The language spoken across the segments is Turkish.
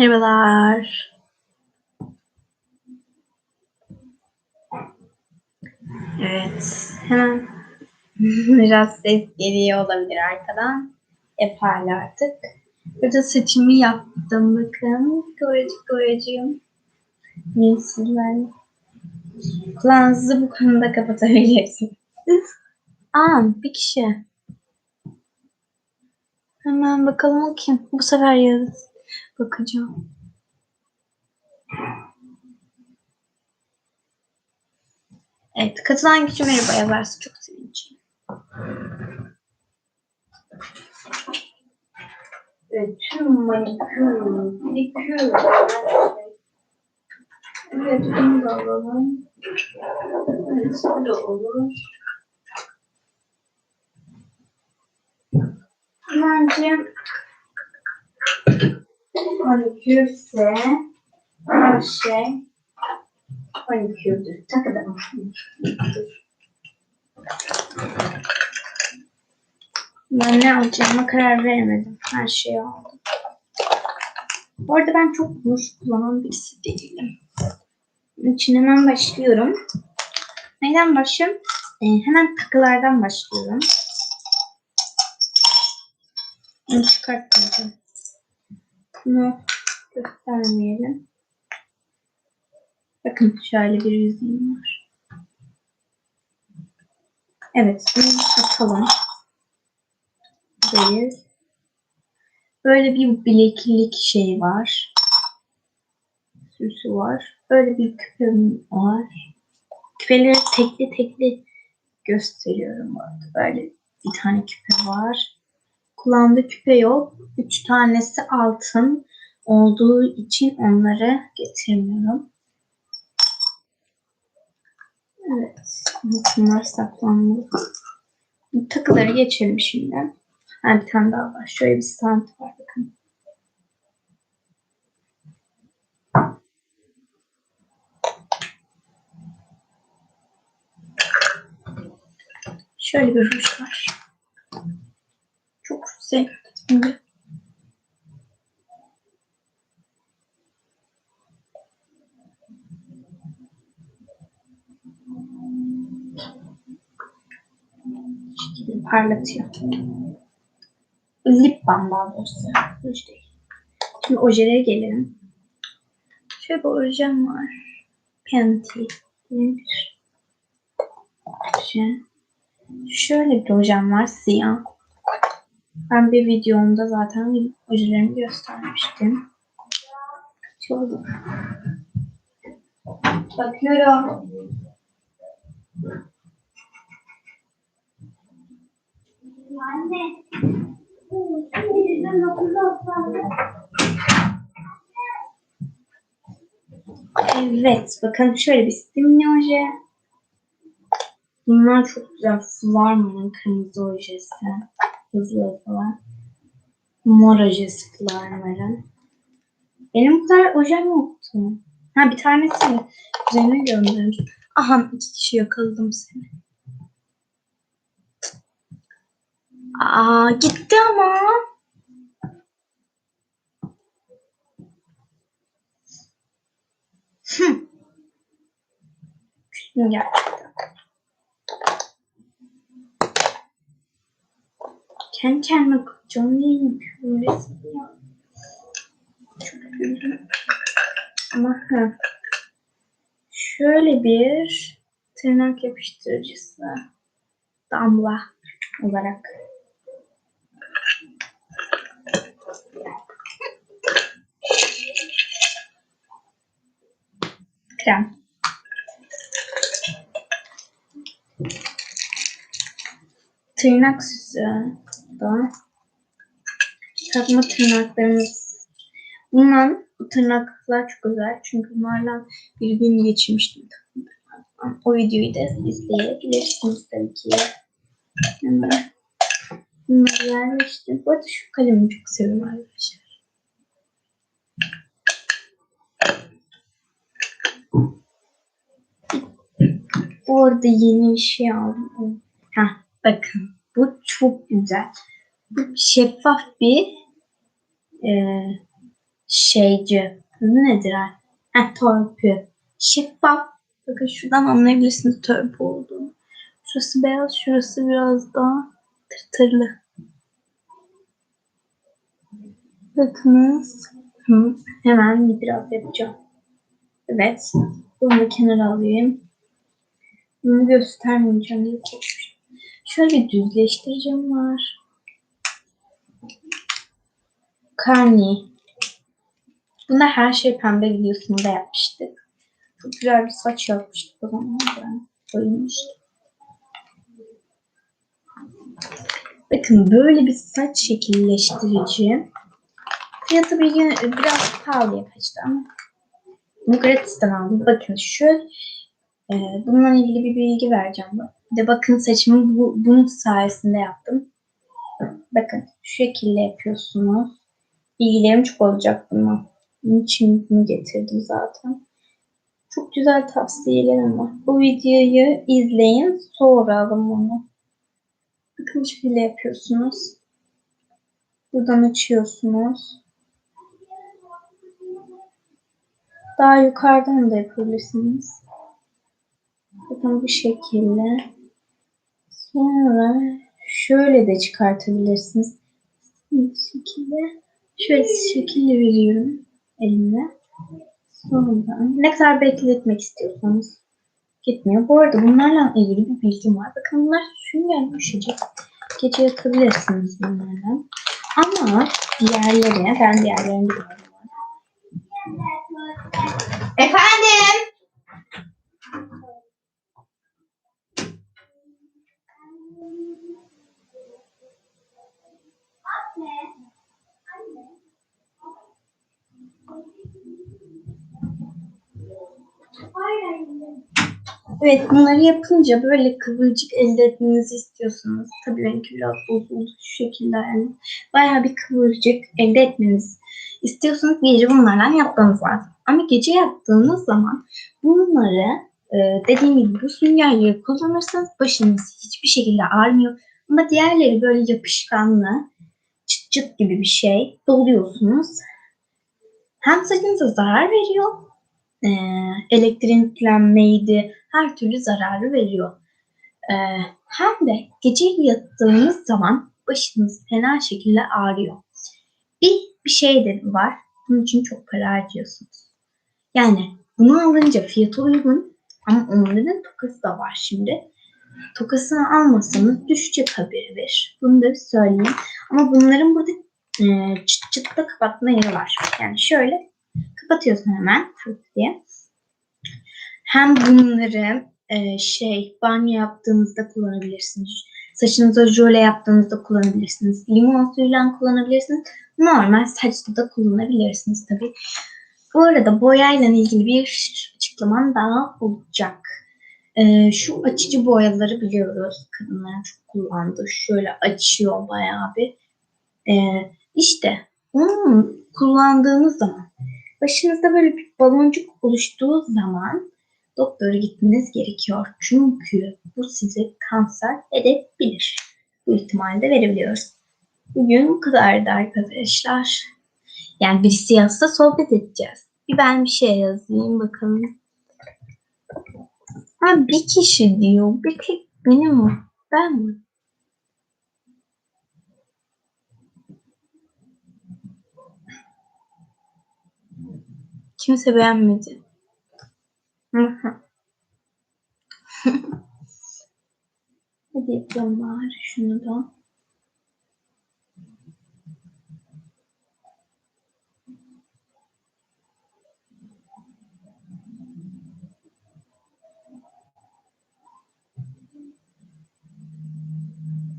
Merhabalar. Evet, hemen biraz ses geliyor olabilir arkadan. Yaparlar artık. Burada saçımı yaptım bakın. Koyacık koyacığım. Sizlerle. Kulağınızı bu konuda kapatabilirsiniz. Aa, bir kişi. Hemen bakalım o kim? Bu sefer Yağız. Bakacağım. Evet, katılan kişi merhaba yazarsa çok sevineceğim. Evet, tüm manikür, pedikür. Evet, bunu da alalım. Evet, bu da olur. Bence manikürse her şey manikürdür. Takıdan manikürdür. Ben ne alacağıma karar veremedim. Her şeyi aldım. Bu arada ben çok ruj kullanan birisi değilim. Bunun için hemen başlıyorum. Neyden başlıyorum? Ee, hemen takılardan başlıyorum. Bunu çıkartmayacağım. Bunu göstermeyelim. Bakın şöyle bir yüzeyim var. Evet, bunu takalım. Değil. Böyle bir bileklik şey var. Süsü var. Böyle bir küpem var. Küpeleri tekli tekli gösteriyorum bu arada. Böyle bir tane küpe var. Kulağımda küpe yok. Üç tanesi altın olduğu için onları getirmiyorum. Evet. Bunlar saklanmalı. Takıları geçelim şimdi. Ha, bir tane daha var. Şöyle bir stand var bakın. Şöyle bir ruj var. Sevdim. Şu şekilde parlatıyor. Lip balm daha doğrusu. Ruj değil. Şimdi ojelere gelelim. Şöyle bir ojem var. Diye bir. Şöyle bir ojem var siyah. Ben bir videomda zaten ojelerimi göstermiştim. Şöyle. Bakıyorum. Anne. Evet, bakın şöyle bir simli oje. Bunlar çok güzel. Flarman'ın kırmızı ojesi. Hızlı falan. Mor ojesi Flarman'ın. Benim bu kadar ojem yoktu. Ha bir tanesi üzerine gönderdim. Aha iki kişi yakaladım seni. Aa gitti ama. Hı. Küstüm gerçekten. Kendi kendime canlı yayın yapıyorum resmen ya. Ama ha. Şöyle bir tırnak yapıştırıcısı damla olarak. Krem. Tırnak süsü da takma tırnaklarımız. Bundan bu tırnaklar çok özel çünkü bunlarla bir gün geçirmiştim O videoyu da izleyebilirsiniz tabii ki. Hemen bunları yerleştim. Bu arada şu kalemi çok seviyorum arkadaşlar. Bu arada yeni bir şey aldım. Heh, bakın. Bu çok güzel. Bu şeffaf bir e, şeyci. Adı nedir? ha? Törpü. Şeffaf. Bakın şuradan anlayabilirsiniz törpü olduğunu. Şurası beyaz, şurası biraz daha tırtırlı. Bakınız. Hı, hemen biraz yapacağım. Evet. Bunu da kenara alayım. Bunu göstermeyeceğim. Şöyle düzleştireceğim var. Karni. Bunda her şey pembe videosunda yapmıştık. Çok güzel bir saç yapmıştık o zaman. Ben bayılmıştım. Bakın böyle bir saç şekilleştirici. Fiyatı bir biraz pahalıya kaçtı ama bunu gratisten aldım. Bakın şu e, bununla ilgili bir bilgi vereceğim. Bir de bakın saçımı bu, bunun sayesinde yaptım. Bakın şu şekilde yapıyorsunuz. Bilgilerim çok olacak bundan. Bunun için bunu getirdim zaten. Çok güzel tavsiyelerim var. Bu videoyu izleyin. Sonra alın bunu. Bakın şöyle yapıyorsunuz. Buradan açıyorsunuz. Daha yukarıdan da yapabilirsiniz. Bakın bu şekilde. Sonra şöyle de çıkartabilirsiniz. Bu şekilde. Şöyle şekilde veriyorum elimle. Sonra ne kadar bekletmek istiyorsanız gitmiyor. Bu arada bunlarla ilgili bir bilgim var. Bakın bunlar sünger yumuşacık. Gece yatabilirsiniz bunlarla. Ama diğerleri, ben diğerlerini biliyorum. Efendim? Evet bunları yapınca böyle kıvırcık elde etmenizi istiyorsanız tabii benimki biraz bozuldu şu şekilde yani bayağı bir kıvırcık elde etmeniz istiyorsanız gece bunlardan yapmanız lazım. Ama gece yaptığınız zaman bunları e, dediğim gibi bu süngerleri kullanırsanız başınız hiçbir şekilde ağrımıyor. Ama diğerleri böyle yapışkanlı çıt çıt gibi bir şey doluyorsunuz. Hem saçınıza zarar veriyor e, elektriklenmeydi, her türlü zararı veriyor. E, hem de gece yattığınız zaman başınız fena şekilde ağrıyor. Bir, bir şey de var. Bunun için çok para harcıyorsunuz. Yani bunu alınca fiyatı uygun ama onların tokası da var şimdi. Tokasını almasanız düşecek haberi ver. Bunu da söyleyeyim. Ama bunların burada e, çıt çıt da kapatma yeri var. Yani şöyle kapatıyorsun hemen tık diye. Hem bunları e, şey banyo yaptığınızda kullanabilirsiniz. Saçınıza jöle yaptığınızda kullanabilirsiniz. Limon suyuyla kullanabilirsiniz. Normal saçta da kullanabilirsiniz tabii. Bu arada boyayla ilgili bir açıklamam daha olacak. E, şu açıcı boyaları biliyoruz. Kadınların çok kullandığı. Şöyle açıyor bayağı bir. E, işte onu kullandığınız zaman başınızda böyle bir baloncuk oluştuğu zaman doktora gitmeniz gerekiyor. Çünkü bu size kanser edebilir. Bu ihtimali de verebiliyoruz. Bugün bu kadardı arkadaşlar. Yani birisi yazsa sohbet edeceğiz. Bir ben bir şey yazayım bakalım. Ha bir kişi diyor. Bir tek benim o. Ben mi? Kimse beğenmedi. Hadi yapalım bari şunu da.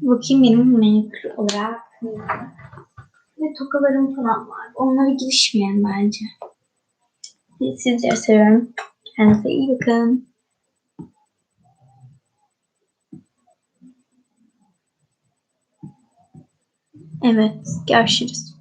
Bakayım benim manikür olarak. Ve tokalarım falan var. Onlara girişmeyen bence. Sizleri seviyorum. Kendinize iyi bakın. Evet, görüşürüz.